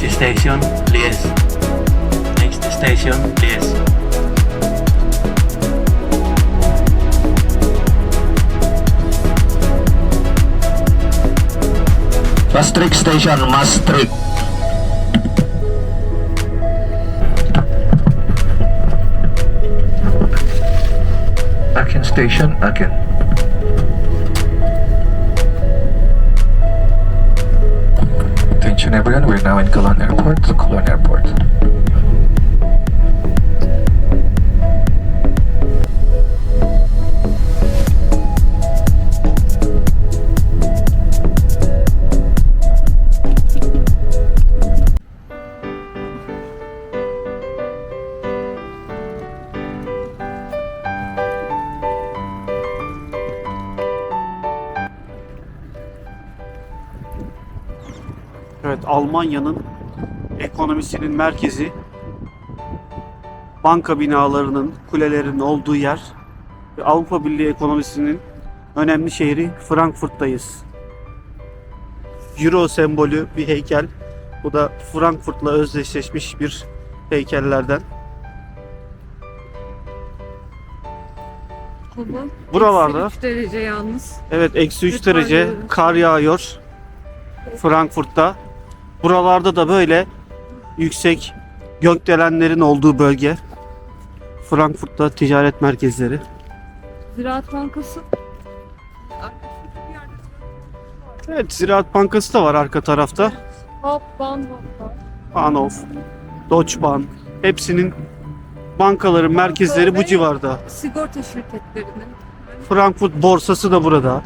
Next station, Lies. Next station, Lies. Maastricht Station, Maastricht. Aken Station, Aken. Attention everyone, we're now in Cologne Airport, Cologne Airport. Almanya'nın ekonomisinin merkezi banka binalarının, kulelerinin olduğu yer ve Avrupa Birliği ekonomisinin önemli şehri Frankfurt'tayız. Euro sembolü bir heykel. Bu da Frankfurt'la özdeşleşmiş bir heykellerden. Hava Buralarda- eksi üç derece yalnız. Evet, eksi 3 Lütfen derece kar yağıyor Frankfurt'ta. Buralarda da böyle yüksek gökdelenlerin olduğu bölge. Frankfurt'ta ticaret merkezleri. Ziraat Bankası. Evet, Ziraat Bankası da var arka tarafta. Hauptbahnhof var. Bahnhof, Deutsche Bahn. Hepsinin bankaların merkezleri bu civarda. Sigorta şirketlerinin. Frankfurt borsası da burada.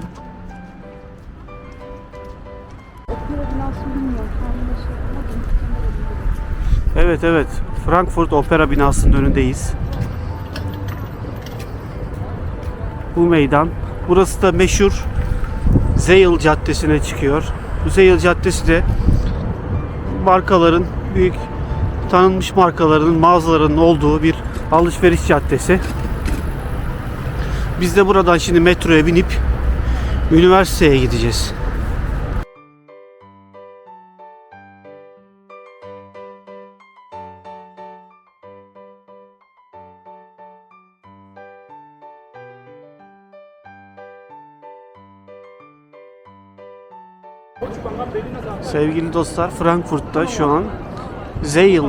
Evet evet. Frankfurt Opera binasının önündeyiz. Bu meydan. Burası da meşhur Zeil Caddesi'ne çıkıyor. Bu Zeil Caddesi de markaların büyük tanınmış markalarının mağazalarının olduğu bir alışveriş caddesi. Biz de buradan şimdi metroya binip üniversiteye gideceğiz. Sevgili dostlar Frankfurt'ta şu an Zeil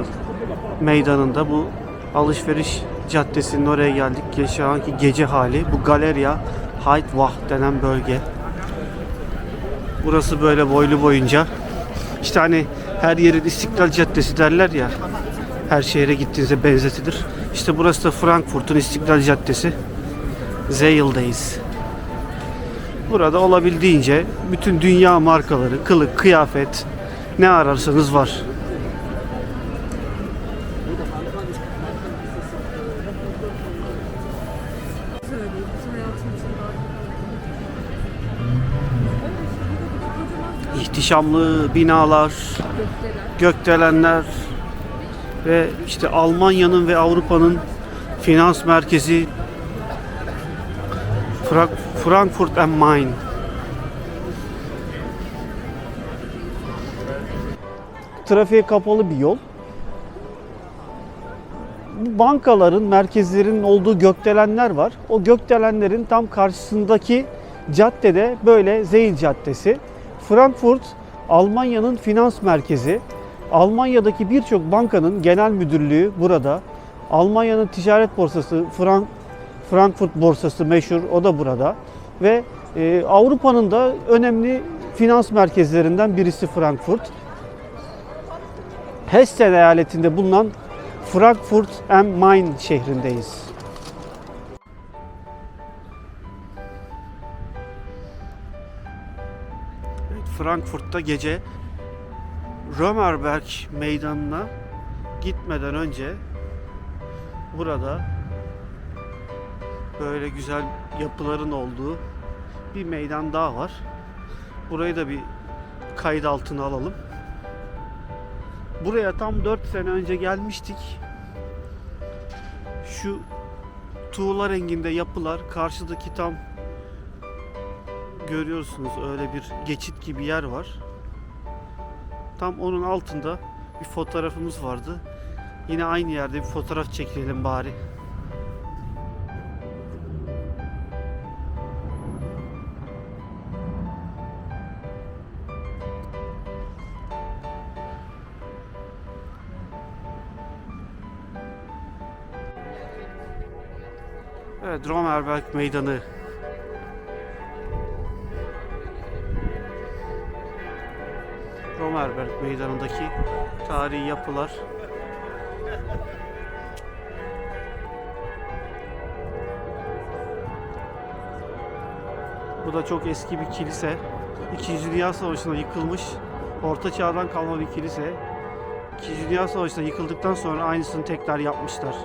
meydanında bu alışveriş caddesinin oraya geldik. Ge- Şu anki gece hali bu Galeria Heidwacht denen bölge. Burası böyle boylu boyunca. İşte hani her yerin İstiklal Caddesi derler ya. Her şehre gittiğinizde benzetilir. İşte burası da Frankfurt'un İstiklal Caddesi. Zeil'deyiz. Burada olabildiğince bütün dünya markaları, kılık, kıyafet ne ararsanız var. İhtişamlı binalar, gökdelenler ve işte Almanya'nın ve Avrupa'nın finans merkezi Fra- Frankfurt am Main. Trafiğe kapalı bir yol. Bu bankaların, merkezlerin olduğu gökdelenler var. O gökdelenlerin tam karşısındaki caddede böyle Zeil Caddesi. Frankfurt Almanya'nın finans merkezi. Almanya'daki birçok bankanın genel müdürlüğü burada. Almanya'nın ticaret borsası Frank Frankfurt borsası meşhur o da burada. Ve e, Avrupa'nın da önemli finans merkezlerinden birisi Frankfurt. Hessen eyaletinde bulunan Frankfurt am Main şehrindeyiz. Evet, Frankfurt'ta gece Römerberg meydanına gitmeden önce burada böyle güzel yapıların olduğu bir meydan daha var. Burayı da bir kayıt altına alalım. Buraya tam 4 sene önce gelmiştik. Şu tuğla renginde yapılar karşıdaki tam görüyorsunuz öyle bir geçit gibi yer var. Tam onun altında bir fotoğrafımız vardı. Yine aynı yerde bir fotoğraf çekelim bari. Evet, Romerberg Meydanı. Romerberg Meydanı'ndaki tarihi yapılar. Bu da çok eski bir kilise. İkinci Dünya Savaşı'nda yıkılmış, Orta Çağ'dan kalma bir kilise. İkinci Dünya Savaşı'nda yıkıldıktan sonra aynısını tekrar yapmışlar.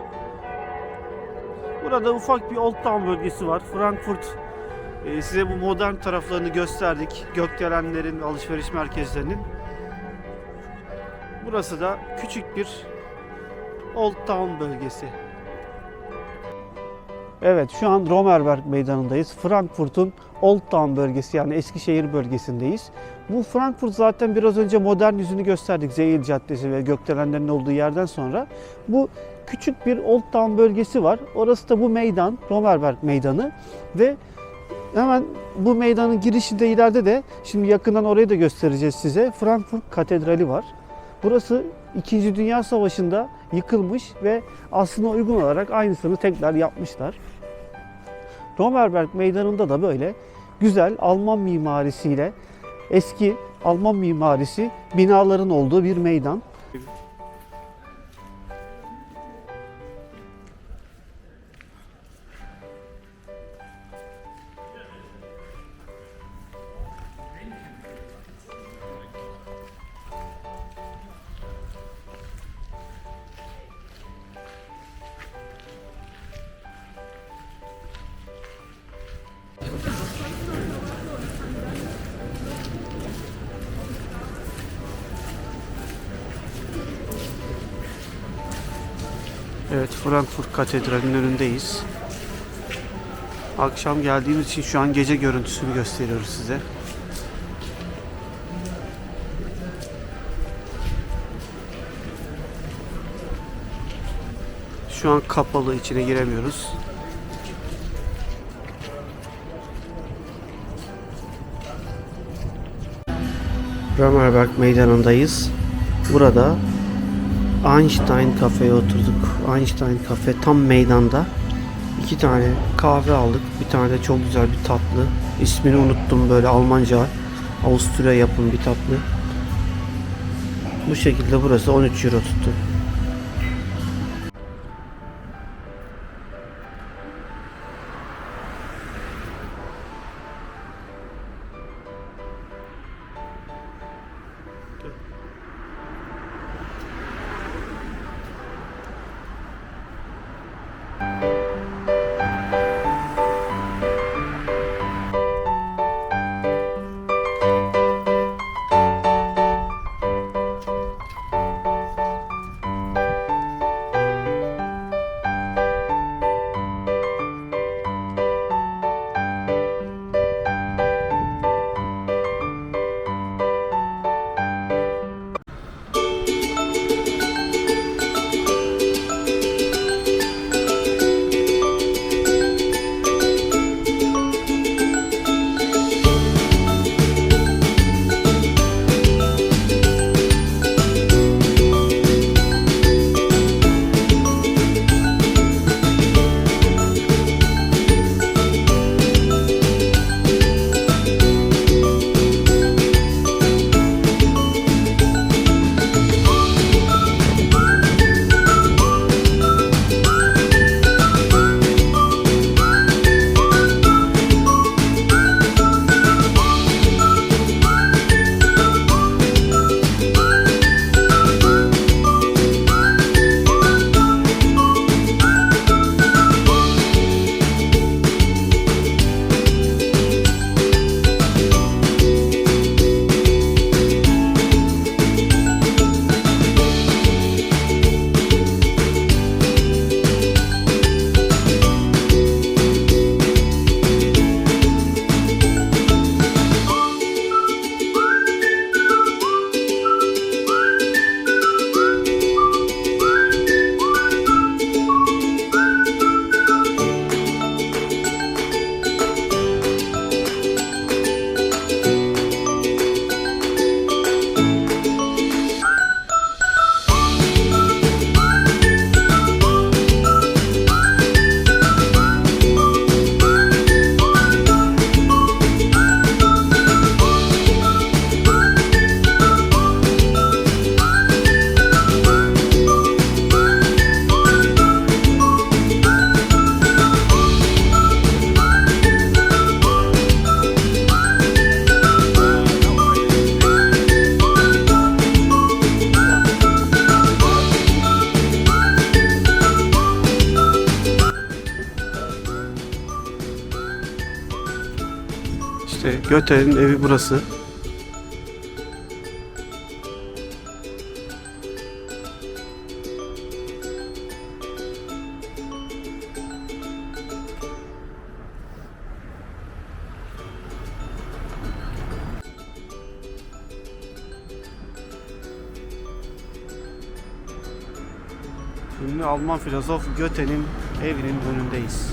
Burada ufak bir Old Town bölgesi var. Frankfurt e, size bu modern taraflarını gösterdik. Gökdelenlerin, alışveriş merkezlerinin. Burası da küçük bir Old Town bölgesi. Evet şu an Romerberg meydanındayız. Frankfurt'un Old Town bölgesi yani Eskişehir bölgesindeyiz. Bu Frankfurt zaten biraz önce modern yüzünü gösterdik. Zeyil Caddesi ve Gökdelenlerin olduğu yerden sonra. Bu küçük bir Old Town bölgesi var. Orası da bu meydan, Romerberg meydanı ve hemen bu meydanın girişinde ileride de şimdi yakından orayı da göstereceğiz size. Frankfurt Katedrali var. Burası 2. Dünya Savaşı'nda yıkılmış ve aslına uygun olarak aynısını tekrar yapmışlar. Romerberg Meydanı'nda da böyle güzel Alman mimarisiyle eski Alman mimarisi binaların olduğu bir meydan. Evet, Frankfurt Katedrali'nin önündeyiz. Akşam geldiğimiz için şu an gece görüntüsünü gösteriyoruz size. Şu an kapalı, içine giremiyoruz. Römerberg meydanındayız. Burada Einstein kafeye oturduk. Einstein kafe tam meydanda. İki tane kahve aldık. Bir tane de çok güzel bir tatlı. İsmini unuttum böyle Almanca. Avusturya yapım bir tatlı. Bu şekilde burası 13 euro tuttu. Göte'nin evi burası. Ünlü Alman filozof Göte'nin evinin önündeyiz.